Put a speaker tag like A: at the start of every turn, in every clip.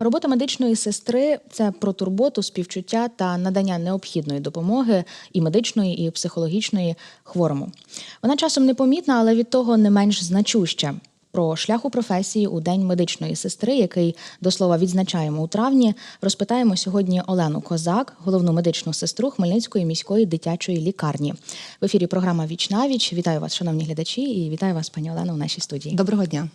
A: Робота медичної сестри це про турботу, співчуття та надання необхідної допомоги і медичної, і психологічної хворому. Вона часом непомітна, але від того не менш значуща. Про шлях у професії у День медичної сестри, який до слова відзначаємо у травні, розпитаємо сьогодні Олену Козак, головну медичну сестру Хмельницької міської дитячої лікарні. В ефірі програма Віч віч. Вітаю вас, шановні глядачі, і вітаю вас, пані Олено, у нашій студії.
B: Доброго дня.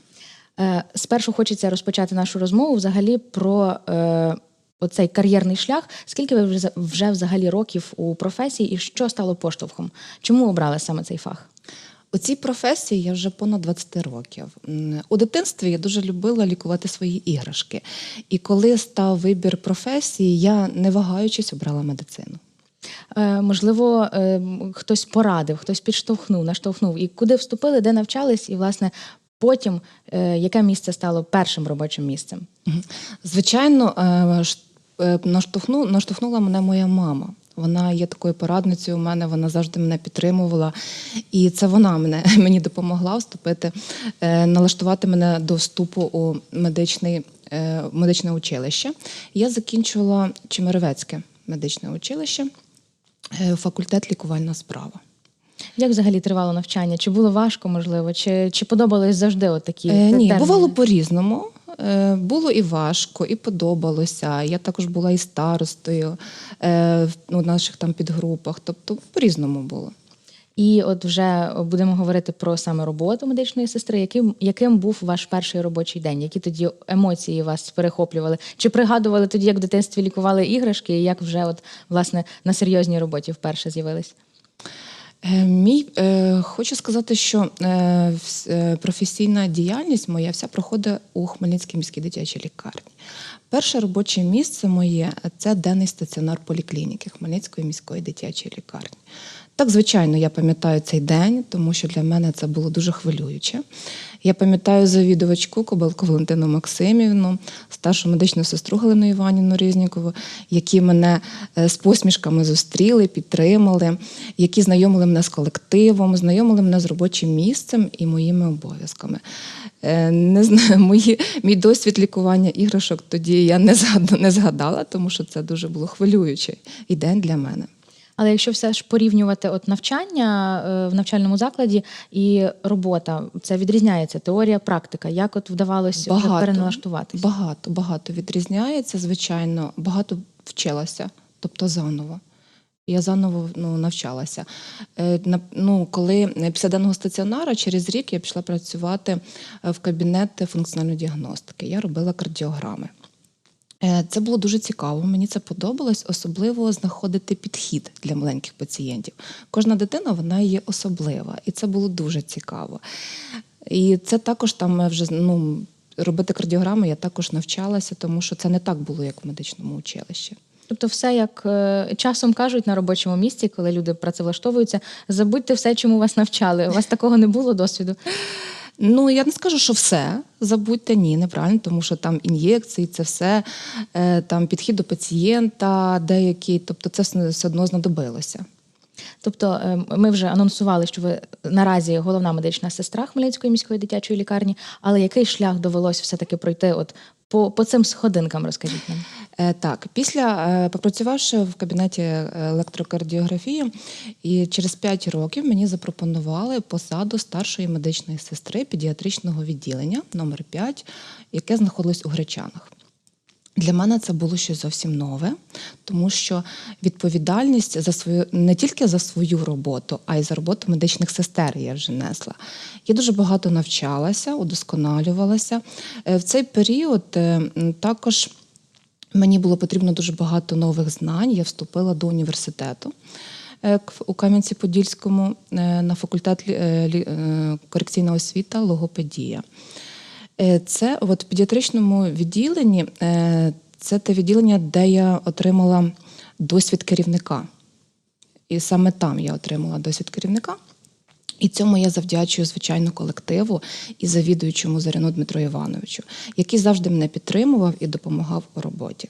A: Е, Спершу хочеться розпочати нашу розмову взагалі про е, оцей кар'єрний шлях. Скільки ви вже, вже взагалі років у професії і що стало поштовхом? Чому обрали саме цей фах?
B: У цій професії я вже понад 20 років. У дитинстві я дуже любила лікувати свої іграшки. І коли став вибір професії, я не вагаючись обрала медицину.
A: Е, можливо, е, хтось порадив, хтось підштовхнув, наштовхнув. І куди вступили, де навчались, і власне потім е, яке місце стало першим робочим місцем?
B: Звичайно, е, е, наштовхну, наштовхнула мене моя мама. Вона є такою порадницею у мене, вона завжди мене підтримувала. І це вона мене, мені допомогла вступити, налаштувати мене до вступу у медичний, медичне училище. Я закінчувала Чемеровецьке медичне училище, факультет лікувальна справа.
A: Як взагалі тривало навчання? Чи було важко, можливо, чи, чи подобались завжди от такі
B: Е, ні,
A: терміни?
B: бувало по-різному. Е, було і важко, і подобалося. Я також була і старостою е, в ну, наших там підгрупах. Тобто по-різному було.
A: І от вже будемо говорити про саме роботу медичної сестри. Яким, яким був ваш перший робочий день? Які тоді емоції вас перехоплювали? Чи пригадували тоді, як в дитинстві лікували іграшки, і як вже от власне на серйозній роботі вперше з'явились?
B: Е, Мій е, хочу сказати, що е, е, професійна діяльність моя вся проходить у Хмельницькій міській дитячій лікарні. Перше робоче місце моє це денний стаціонар поліклініки Хмельницької міської дитячої лікарні. Так, звичайно, я пам'ятаю цей день, тому що для мене це було дуже хвилююче. Я пам'ятаю завідувачку Кобилку Валентину Максимівну, старшу медичну сестру Галину Іванівну Різнікову, які мене е, з посмішками зустріли, підтримали, які знайомили мене з колективом, знайомили мене з робочим місцем і моїми обов'язками. Е, Не знаю, мої, мій досвід лікування іграшок тоді я не згадала, тому що це дуже було хвилюючий і день для мене.
A: Але якщо все ж порівнювати от навчання е, в навчальному закладі і робота, це відрізняється теорія, практика. Як от вдавалося вже переналаштуватися?
B: Багато, багато відрізняється, звичайно, багато вчилася, тобто заново. Я заново ну, навчалася. Е, на- ну, коли після денного стаціонара через рік я пішла працювати е, в кабінет функціональної діагностики. Я робила кардіограми. Е, Це було дуже цікаво. Мені це подобалось, особливо знаходити підхід для маленьких пацієнтів. Кожна дитина вона є особлива, і це було дуже цікаво. І це також там вже ну, робити кардіограми я також навчалася, тому що це не так було, як в медичному училищі.
A: Тобто, все як е, часом кажуть на робочому місці, коли люди працевлаштовуються, забудьте все, чому вас навчали. У вас такого не було досвіду.
B: Ну, я не скажу, що все забудьте, ні, неправильно, тому що там ін'єкції, це все, е, там підхід до пацієнта, деякий, тобто це все одно знадобилося.
A: Тобто, е, ми вже анонсували, що ви наразі головна медична сестра Хмельницької міської дитячої лікарні, але який шлях довелось все-таки пройти от по, по цим сходинкам, розкажіть нам.
B: Е, Так, після е, попрацювавши в кабінеті електрокардіографії, і через 5 років мені запропонували посаду старшої медичної сестри педіатричного відділення номер 5 яке знаходилось у Гречанах. Для мене це було щось зовсім нове, тому що відповідальність за свою не тільки за свою роботу, а й за роботу медичних сестер я вже несла. Я дуже багато навчалася, удосконалювалася. Е, В цей період е, також мені було потрібно дуже багато нових знань. Я вступила до університету е, у Кам'янці-Подільському на факультет корекційна освіта, логопедія. Е, Це от в педіатричному відділенні е, це те відділення, де я отримала досвід керівника. І саме там я отримала досвід керівника. І цьому я завдячую, звичайно, колективу і завідуючому Зарину Дмитру Івановичу, який завжди мене підтримував і допомагав у роботі.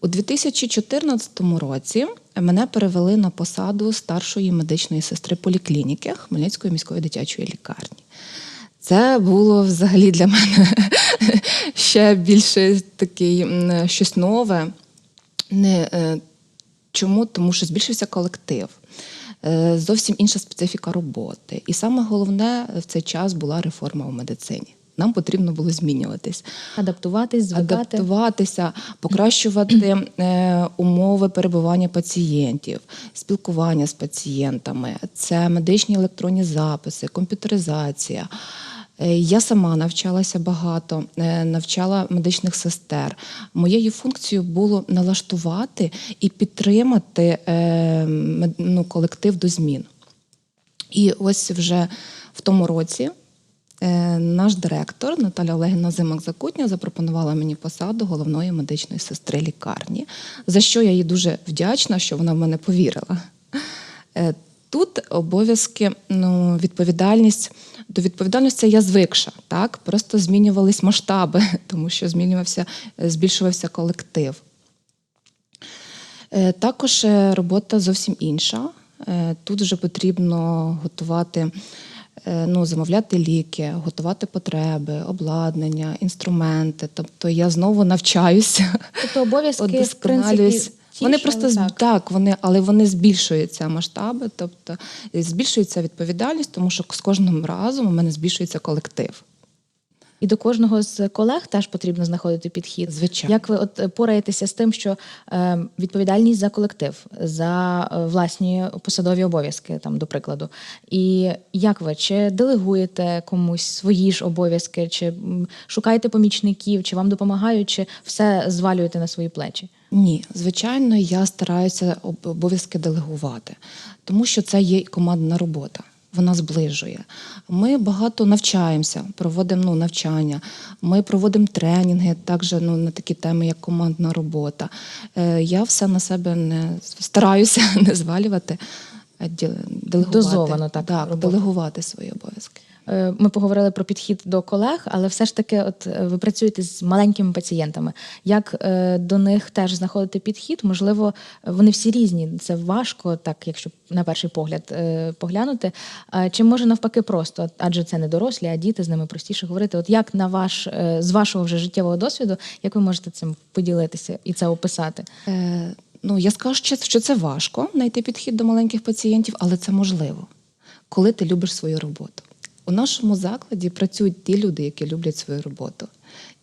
B: У 2014 році мене перевели на посаду старшої медичної сестри поліклініки Хмельницької міської дитячої лікарні. Це було взагалі для мене ще більше такий щось нове. Не, е, чому? Тому що збільшився колектив, е, зовсім інша специфіка роботи. І саме головне в цей час була реформа у медицині. Нам потрібно було змінюватись,
A: Адаптуватись, звикати.
B: адаптуватися, покращувати е, умови перебування пацієнтів, спілкування з пацієнтами, це медичні електронні записи, комп'ютеризація. Е, Я сама навчалася багато, е, навчала медичних сестер. Моєю функцією було налаштувати і підтримати е, ну, колектив до змін. І ось вже в тому році наш директор Наталя Олегівна Зимак-Закутня запропонувала мені посаду головної медичної сестри лікарні, за що я їй дуже вдячна, що вона в мене повірила. Тут обов'язки, ну, відповідальність. До відповідальності я звикша, так? Просто змінювались масштаби, тому що змінювався, е, збільшувався колектив. Е, Також е, робота зовсім інша. Тут вже потрібно готувати, ну, замовляти ліки, готувати потреби, обладнання, інструменти. Тобто я знову навчаюся,
A: Тобто обов'язки, в принципі, ті
B: Вони просто
A: так.
B: так, вони, але вони збільшуються масштаби, тобто збільшується відповідальність, тому що з кожним разом у мене збільшується колектив.
A: І до кожного з колег теж потрібно знаходити підхід.
B: Звичайно.
A: Як ви от е, пораєтеся з тим, що е, відповідальність за колектив, за е, власні посадові обов'язки, там, до прикладу. І як ви чи делегуєте комусь свої ж обов'язки, чи шукаєте помічників, чи вам допомагають, чи все звалюєте на свої плечі?
B: Ні, звичайно, я стараюся обов'язки делегувати, тому що це є командна робота. Вона зближує. Ми багато навчаємося, проводимо ну, навчання. Ми проводимо тренінги, також ну, на такі теми, як командна робота. Е, я все на себе не стараюся не звалювати, делегувати.
A: Дозовано так
B: так делегувати свої обов'язки.
A: Е, Ми поговорили про підхід до колег, але все ж таки, от е, ви працюєте з маленькими пацієнтами. Як е, до них теж знаходити підхід? Можливо, вони всі різні. Це важко, так якщо на перший погляд поглянути. Чи може навпаки просто, адже це не дорослі, а діти з ними простіше говорити. От як на ваш з вашого вже життєвого досвіду, як ви можете цим поділитися і це описати?
B: Ну, я скажу, що- що це важко знайти підхід до маленьких пацієнтів, але це можливо, коли ти любиш свою роботу. У нашому закладі працюють ті люди, які люблять свою роботу.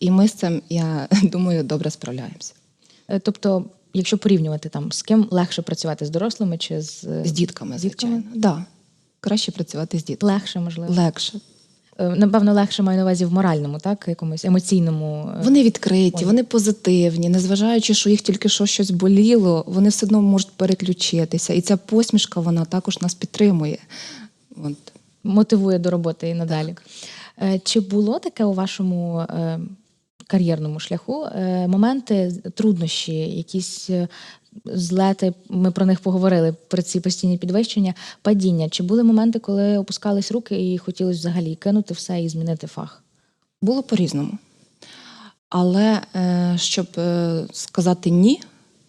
B: І ми з цим, я думаю, добре справляємося.
A: Е, Тобто, якщо порівнювати там з ким легше працювати з дорослими чи з, е,
B: З дітками,
A: З дітками?
B: звичайно. Да. Краще працювати з дітками.
A: легше, можливо?
B: Легше.
A: Е, Напевно, легше маю на увазі в моральному, так, якомусь емоційному. е,
B: Вони відкриті, вони позитивні, незважаючи, що їх тільки що щось боліло, вони все одно можуть переключитися. І ця посмішка вона також нас підтримує. От.
A: мотивує до роботи і надалі. Так. Чи було таке у вашому е, кар'єрному шляху е, моменти труднощі, якісь е, злети? Ми про них поговорили про ці постійні підвищення, падіння. Чи були моменти, коли опускались руки і хотілося взагалі кинути все і змінити фах?
B: Було по-різному. Але е, щоб сказати ні,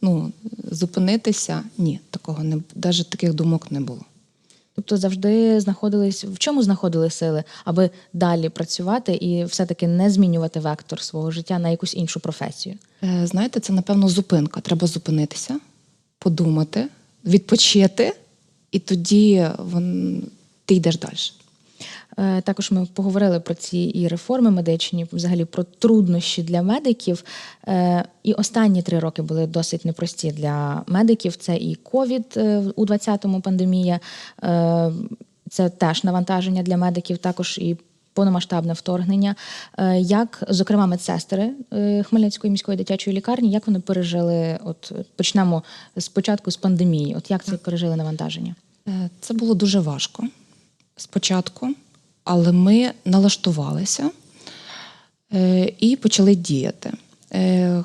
B: ну, зупинитися, ні, такого не навіть таких думок не було.
A: Тобто завжди знаходились в чому знаходили сили, аби далі працювати і все-таки не змінювати вектор свого життя на якусь іншу професію.
B: Е, знаєте, це, напевно, зупинка. Треба зупинитися, подумати, відпочити, і тоді вон, ти йдеш далі.
A: Е, Також ми поговорили про ці і реформи медичні, взагалі про труднощі для медиків. Е, І останні три роки були досить непрості для медиків. Це і ковід е, у 20-му пандемія, це теж навантаження для медиків, також і повномасштабне вторгнення. Як, зокрема, медсестри Хмельницької міської дитячої лікарні, як вони пережили? От почнемо спочатку з пандемії. От як це пережили навантаження?
B: Це було дуже важко спочатку, але ми налаштувалися е, і почали діяти. Е,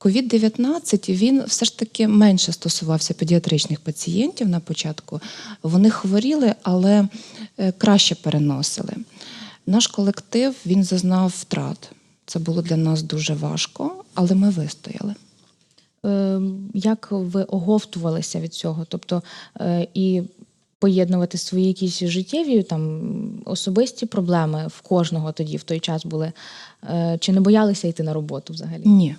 B: COVID-19 він все ж таки менше стосувався педіатричних пацієнтів на початку. Вони хворіли, але е, краще переносили. Наш колектив він зазнав втрат. Це було для нас дуже важко, але ми вистояли.
A: Е, Як ви оговтувалися від цього? Тобто і поєднувати свої якісь життєві там особисті проблеми в кожного тоді в той час були? Е, Чи не боялися йти на роботу взагалі?
B: Ні,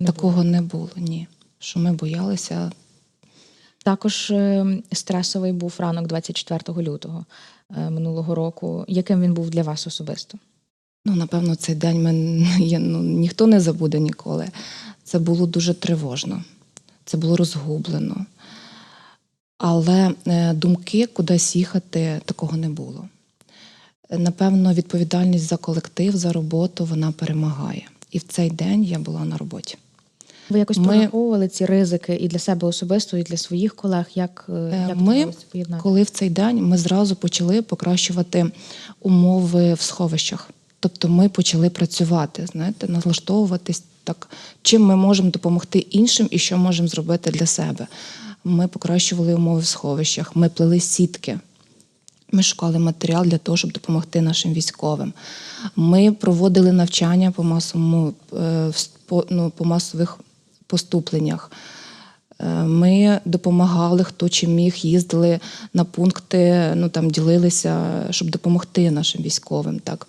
A: Не
B: такого не було. Ні. Що ми боялися.
A: Також е, стресовий був ранок 24 лютого е, минулого року. Яким він був для вас особисто?
B: Ну, напевно, цей день мен, я, ну, ніхто не забуде ніколи. Це було дуже тривожно, це було розгублено. Але е, думки кудись їхати такого не було. Е, Напевно, відповідальність за колектив, за роботу вона перемагає. І в цей день я була на роботі.
A: Ви якось
B: Ми-
A: прораховували ці ризики і для себе особисто, і для своїх колег? Як, е, як
B: ми,
A: поєднати?
B: коли в цей день ми зразу почали покращувати умови в сховищах. Тобто ми почали працювати, знаєте, налаштовуватись так, чим ми можемо допомогти іншим і що можемо зробити для себе. Ми покращували умови в сховищах, ми плели сітки. Ми шукали матеріал для того, щоб допомогти нашим військовим. Ми проводили навчання по масовому е, по, ну, по масових поступленнях. Е, Ми допомагали, хто чим міг, їздили на пункти, ну там ділилися, щоб допомогти нашим військовим. Так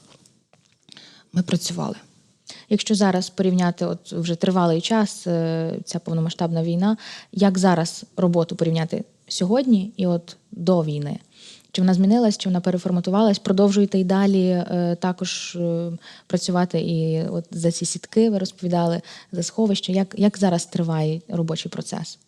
B: ми працювали.
A: Якщо зараз порівняти, от вже тривалий час, е, ця повномасштабна війна, як зараз роботу порівняти сьогодні і от до війни? Чи вона змінилась, чи вона переформатувалась? Продовжуєте й далі е, також е, працювати і от за ці сітки ви розповідали за сховище. Як, як зараз триває робочий процес?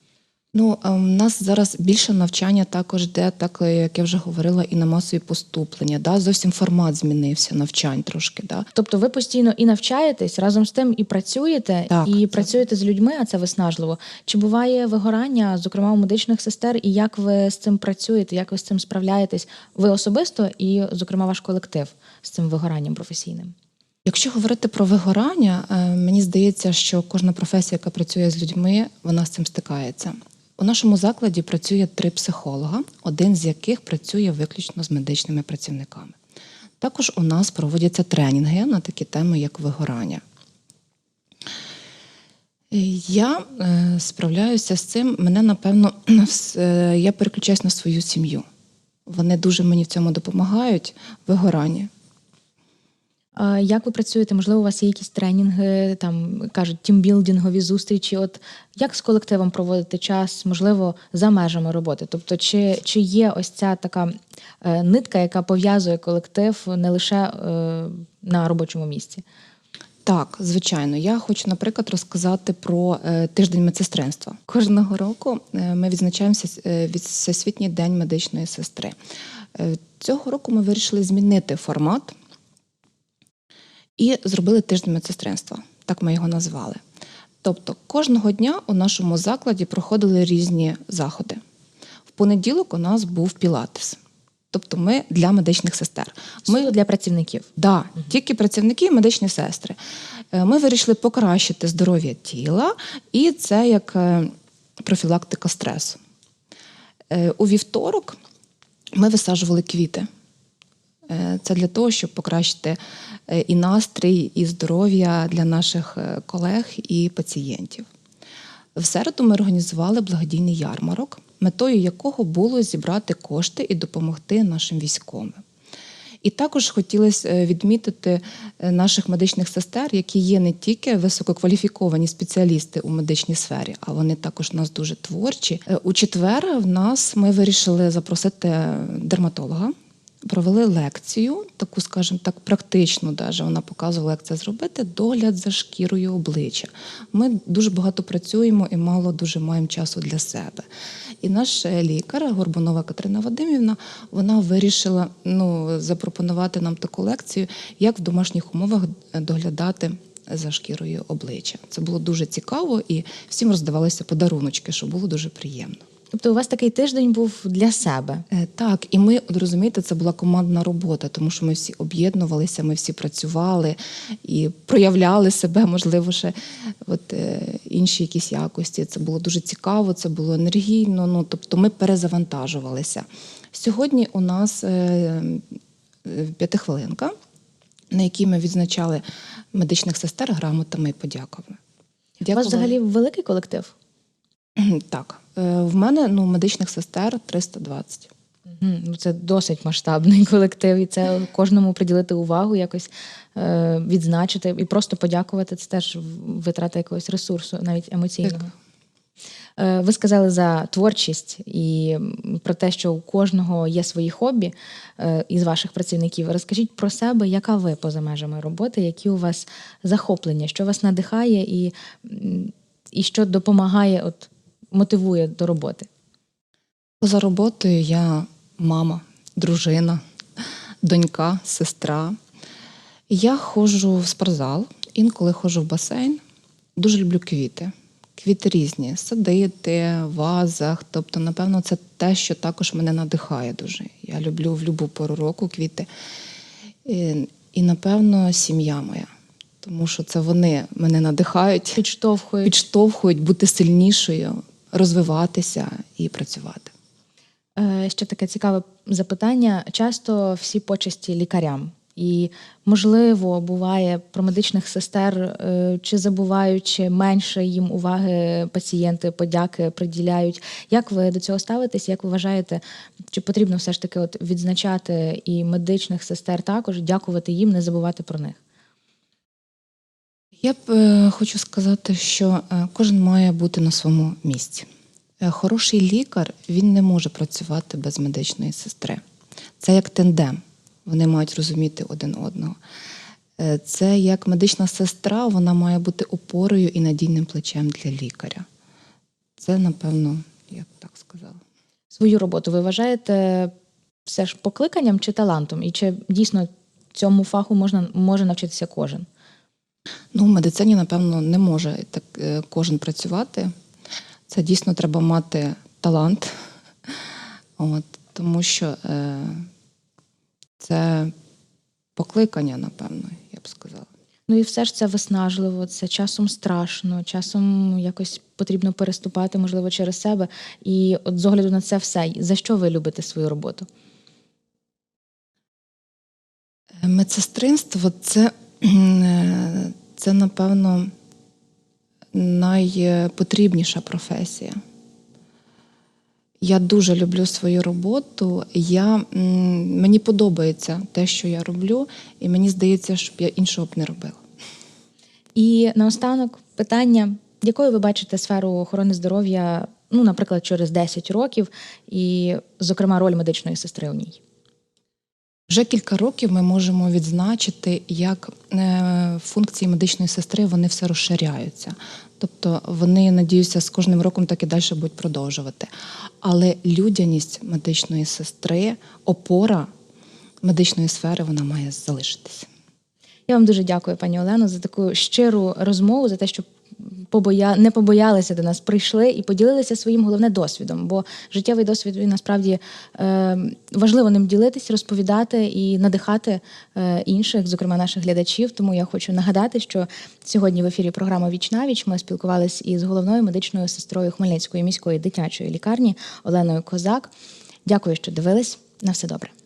B: Ну, в нас зараз більше навчання також йде, так е, як я вже говорила, і на масові поступлення. Да? Зовсім формат змінився навчань трошки. Да?
A: Тобто ви постійно і навчаєтесь разом з тим і працюєте,
B: Так,
A: і
B: це-
A: працюєте з людьми, а це виснажливо. Чи буває вигорання, зокрема у медичних сестер, і як ви з цим працюєте, як ви з цим справляєтесь? Ви особисто і, зокрема, ваш колектив з цим вигоранням професійним?
B: Якщо говорити про вигорання, е, мені здається, що кожна професія, яка працює з людьми, вона з цим стикається. У нашому закладі працює три психолога, один з яких працює виключно з медичними працівниками. Також у нас проводяться тренінги на такі теми, як вигорання. Я е, справляюся з цим. Мене, напевно, е, я переключаюсь на свою сім'ю. Вони дуже мені в цьому допомагають. Вигорання.
A: Як ви працюєте? Можливо, у вас є якісь тренінги, там кажуть, тімбілдингові зустрічі. От як з колективом проводити час, можливо, за межами роботи? Тобто, чи, чи є ось ця така е, нитка, яка пов'язує колектив не лише е, на робочому місці?
B: Так, звичайно. Я хочу, наприклад, розказати про е, тиждень медсестринства. Кожного року е, ми відзначаємося від Всесвітній день медичної сестри. Цього року ми вирішили змінити формат і зробили тиждень медсестринства. Так ми його назвали. Тобто, кожного дня у нашому закладі проходили різні заходи. В понеділок у нас був пілатес. Тобто ми для медичних сестер.
A: Ми для працівників.
B: Да, тільки працівники і медичні сестри. Е, Ми вирішили покращити здоров'я тіла, і це як е, профілактика стресу. Е, У вівторок ми висаджували квіти. Е, Це для того, щоб покращити е, і настрій, і здоров'я для наших е, колег і пацієнтів. В середу ми організували благодійний ярмарок, метою якого було зібрати кошти і допомогти нашим військовим. І також хотілося відмітити наших медичних сестер, які є не тільки висококваліфіковані спеціалісти у медичній сфері, а вони також у нас дуже творчі. У четвер в нас ми вирішили запросити дерматолога. Провели лекцію, таку, скажімо так, практичну, даже вона показувала, як це зробити. Догляд за шкірою обличчя. Ми дуже багато працюємо і мало дуже маємо часу для себе. І наш е, лікар Горбунова Катерина Вадимівна, вона вирішила ну, запропонувати нам таку лекцію, як в домашніх умовах е, доглядати за шкірою обличчя. Це було дуже цікаво, і всім роздавалися подаруночки, що було дуже приємно.
A: Тобто, у вас такий тиждень був для себе.
B: Е, Так, і ми розумієте, це була командна робота, тому що ми всі об'єднувалися, ми всі працювали і проявляли себе, можливо, ще от, е, інші якісь якості. Це було дуже цікаво, це було енергійно. Ну тобто ми перезавантажувалися. Сьогодні у нас е, е, п'ятихвилинка, на якій ми відзначали медичних сестер грамотами і подяками.
A: У вас взагалі великий колектив?
B: Так. е, В мене ну медичних сестер 320.
A: Ну, Це досить масштабний колектив, і це кожному приділити увагу, якось е, відзначити і просто подякувати. Це теж витрата якогось ресурсу, навіть емоційного.
B: Так.
A: Е, Ви сказали за творчість і про те, що у кожного є свої хобі е, із ваших працівників. Розкажіть про себе, яка ви поза межами роботи, які у вас захоплення, що вас надихає і, і що допомагає, от мотивує до роботи.
B: Поза роботою я мама, дружина, донька, сестра. Я ходжу в спортзал, інколи ходжу в басейн. Дуже люблю квіти. Квіти різні, садити, в вазах. Тобто, напевно, це те, що також мене надихає дуже. Я люблю в будь-яку пору року квіти. І, і, напевно, сім'я моя. Тому що це вони мене надихають,
A: Підштовхують.
B: підштовхують бути сильнішою, розвиватися і працювати.
A: Е, Ще таке цікаве запитання. Часто всі почесті лікарям. І, можливо, буває про медичних сестер, е, чи забувають, чи менше їм уваги пацієнти подяки приділяють. Як ви до цього ставитесь? Як ви вважаєте, чи потрібно все ж таки от відзначати і медичних сестер також, дякувати їм, не забувати про них?
B: Я б е, хочу сказати, що е, кожен має бути на своєму місці. Е, Хороший лікар він не може працювати без медичної сестри. Це як тендем. Вони мають розуміти один одного. Е, Це як медична сестра, вона має бути опорою і надійним плечем для лікаря. Це, напевно, я б так сказала.
A: Свою роботу ви вважаєте все ж покликанням чи талантом? І чи дійсно цьому фаху можна може навчитися кожен?
B: Ну, в медицині, напевно, не може так е, кожен працювати. Це дійсно треба мати талант, От, тому що е, це покликання, напевно, я б сказала.
A: Ну і все ж це виснажливо, це часом страшно, часом якось потрібно переступати, можливо, через себе. І от з огляду на це все, за що ви любите свою роботу?
B: Е, Медсестринство це, це, напевно, найпотрібніша професія. Я дуже люблю свою роботу. Я, мені подобається те, що я роблю, і мені здається, що б я іншого б не робила.
A: І наостанок питання: якою ви бачите сферу охорони здоров'я, ну, наприклад, через 10 років, і, зокрема, роль медичної сестри у ній?
B: Вже кілька років ми можемо відзначити, як е, функції медичної сестри вони все розширяються. Тобто вони, надіюся, з кожним роком так і далі будуть продовжувати. Але людяність медичної сестри, опора медичної сфери, вона має залишитися.
A: Я вам дуже дякую, пані Олено, за таку щиру розмову, за те, що побоя... не побоялися до нас, прийшли і поділилися своїм головне досвідом. Бо життєвий досвід він насправді е, важливо ним ділитись, розповідати і надихати е, інших, зокрема наших глядачів. Тому я хочу нагадати, що сьогодні в ефірі програма Віч на віч ми спілкувалися із головною медичною сестрою Хмельницької міської дитячої лікарні Оленою Козак. Дякую, що дивились. На все добре.